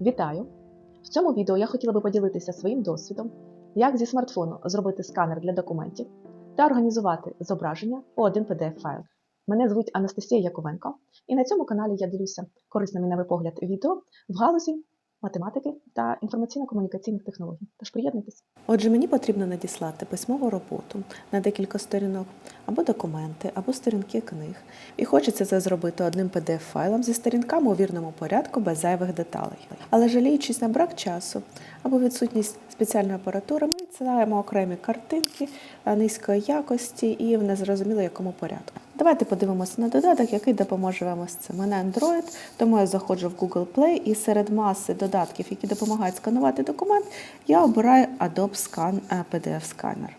Вітаю! В цьому відео я хотіла би поділитися своїм досвідом, як зі смартфону зробити сканер для документів та організувати зображення у один PDF-файл. Мене звуть Анастасія Яковенко, і на цьому каналі я ділюся корисними мій погляд відео в галузі математики та інформаційно-комунікаційних технологій. Тож приєднуйтесь. Отже, мені потрібно надіслати письмову роботу на декілька сторінок, або документи, або сторінки книг. І хочеться це зробити одним PDF-файлом зі сторінками у вірному порядку без зайвих деталей. Але жаліючись на брак часу або відсутність спеціальної апаратури, ми відсилаємо окремі картинки низької якості і в незрозуміло якому порядку. Давайте подивимося на додаток, який допоможе вам з цим. Мене Android, тому я заходжу в Google Play і серед маси додатків, які допомагають сканувати документ, я обираю Adobe Scan е, PDF Scanner.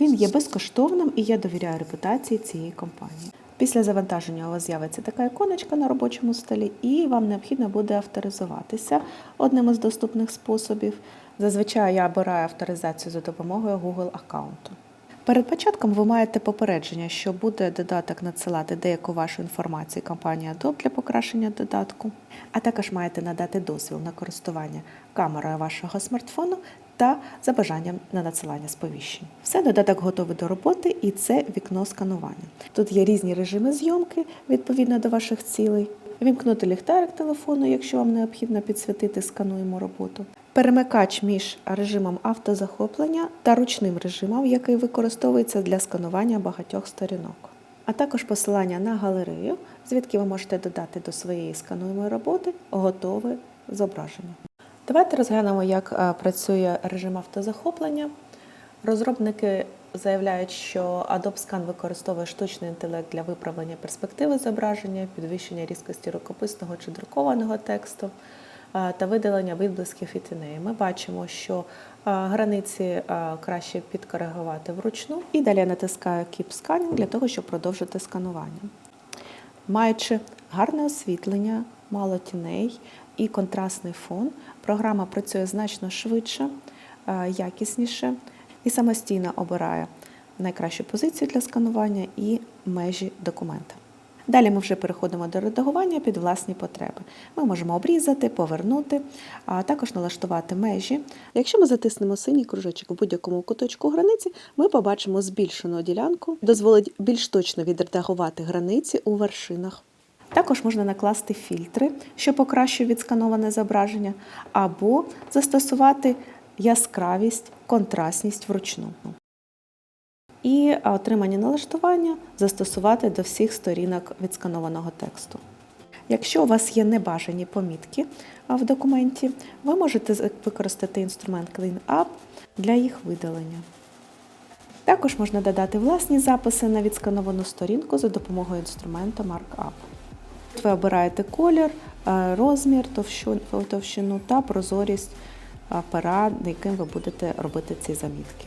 Він є безкоштовним і я довіряю репутації цієї компанії. Після завантаження у вас з'явиться така іконочка на робочому столі, і вам необхідно буде авторизуватися одним із доступних способів. Зазвичай я обираю авторизацію за допомогою Google аккаунту. Перед початком ви маєте попередження, що буде додаток надсилати деяку вашу інформацію компанії Adobe для покращення додатку, а також маєте надати дозвіл на користування камерою вашого смартфону та за бажанням на надсилання сповіщень. Все, додаток готовий до роботи, і це вікно сканування. Тут є різні режими зйомки відповідно до ваших цілей. Вімкнути ліхтарик телефону, якщо вам необхідно підсвітити скануємо роботу. Перемикач між режимом автозахоплення та ручним режимом, який використовується для сканування багатьох сторінок. А також посилання на галерею, звідки ви можете додати до своєї скануємої роботи готове зображення. Давайте розглянемо, як е, працює режим автозахоплення. Розробники заявляють, що Adobe Scan використовує штучний інтелект для виправлення перспективи зображення, підвищення різкості рукописного чи друкованого тексту та видалення відблисків і тіней. Ми бачимо, що е, границі е, краще підкоригувати вручну. І далі натискаю Keep Scanning для того, щоб продовжити сканування. Маючи гарне освітлення, мало тіней і контрастний фон, програма працює значно швидше, е, якісніше і самостійно обирає найкращу позицію для сканування і межі документа. Далі ми вже переходимо до редагування під власні потреби. Ми можемо обрізати, повернути, а також налаштувати межі. Якщо ми затиснемо синій кружочок в будь-якому куточку границі, ми побачимо збільшену ділянку, дозволить більш точно відредагувати границі у вершинах. Також можна накласти фільтри, що покращують відскановане зображення, або застосувати яскравість, контрастність вручну. І отримані налаштування застосувати до всіх сторінок відсканованого тексту. Якщо у вас є небажані помітки в документі, ви можете використати інструмент Clean для їх видалення. Також можна додати власні записи на відскановану сторінку за допомогою інструменту Markup. Тут ви обираєте колір, розмір, товщину та прозорість пера, яким ви будете робити ці замітки.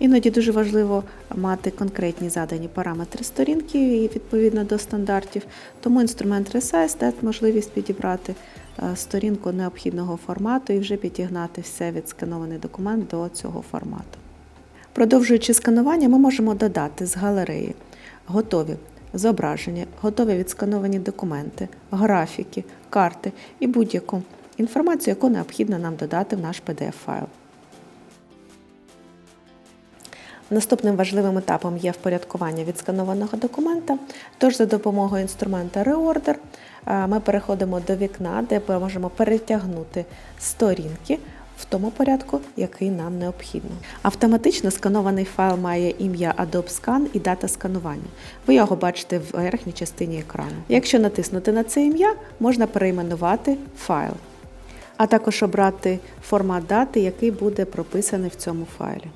Іноді дуже важливо мати конкретні задані параметри сторінки і відповідно до стандартів, тому інструмент Resize дасть можливість підібрати е, сторінку необхідного формату і вже підігнати все відсканований документ до цього формату. Продовжуючи сканування, ми можемо додати з галереї готові зображення, готові відскановані документи, графіки, карти і будь-яку інформацію, яку необхідно нам додати в наш PDF-файл. Наступним важливим етапом є впорядкування відсканованого документа. Тож за допомогою інструмента Reorder е, ми переходимо до вікна, де ми можемо перетягнути сторінки в тому порядку, який нам необхідно. Автоматично сканований файл має ім'я Adobe Scan і дата сканування. Ви його бачите в верхній частині екрану. Якщо натиснути на це ім'я, можна перейменувати файл, а також обрати формат дати, який буде прописаний в цьому файлі.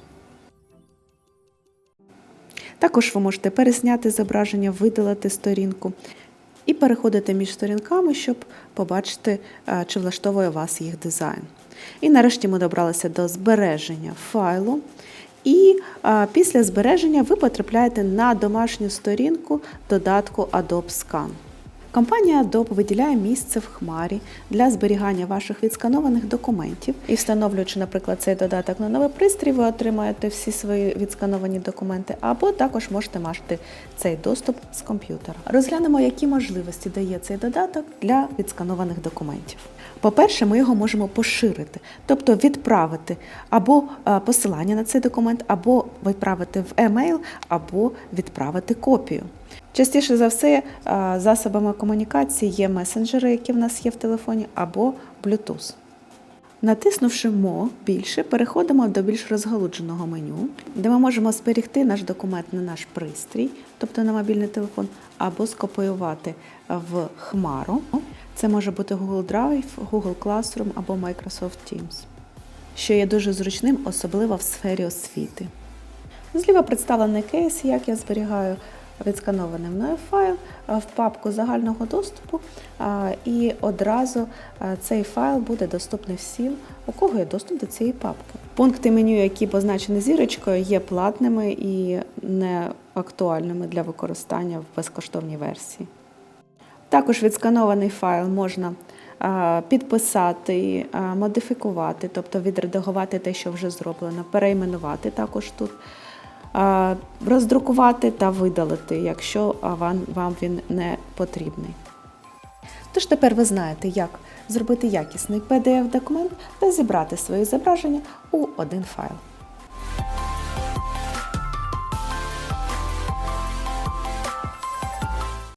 Також ви можете пересняти зображення, видалити сторінку і переходити між сторінками, щоб побачити, е, чи влаштовує вас їх дизайн. І нарешті ми добралися до збереження файлу. І а, після збереження ви потрапляєте на домашню сторінку додатку Adobe Scan. Компанія Adobe виділяє місце в хмарі для зберігання ваших відсканованих документів і встановлюючи, наприклад, цей додаток на новий пристрій, ви отримаєте всі свої відскановані документи, або також можете мати цей доступ з комп'ютера. Розглянемо, які можливості дає цей додаток для відсканованих документів. По-перше, ми його можемо поширити, тобто відправити або е, посилання на цей документ, або відправити в емейл, або відправити копію. Частіше за все, е, засобами комунікації є месенджери, які в нас є в телефоні, або Bluetooth. Натиснувши Мо більше, переходимо до більш розгалудженого меню, де ми можемо зберегти наш документ на наш пристрій, тобто на мобільний телефон, або скопіювати в Хмару. Це може бути Google Drive, Google Classroom або Microsoft Teams, що є дуже зручним, особливо в сфері освіти. Зліва представлений кейс, як я зберігаю відсканований мною файл в папку загального доступу, і одразу цей файл буде доступний всім, у кого є доступ до цієї папки. Пункти меню, які позначені зірочкою, є платними і не актуальними для використання в безкоштовній версії. Також відсканований файл можна підписати, модифікувати, тобто відредагувати те, що вже зроблено, перейменувати також тут, роздрукувати та видалити, якщо вам, він не потрібний. Тож тепер ви знаєте, як зробити якісний PDF-документ та зібрати свої зображення у один файл.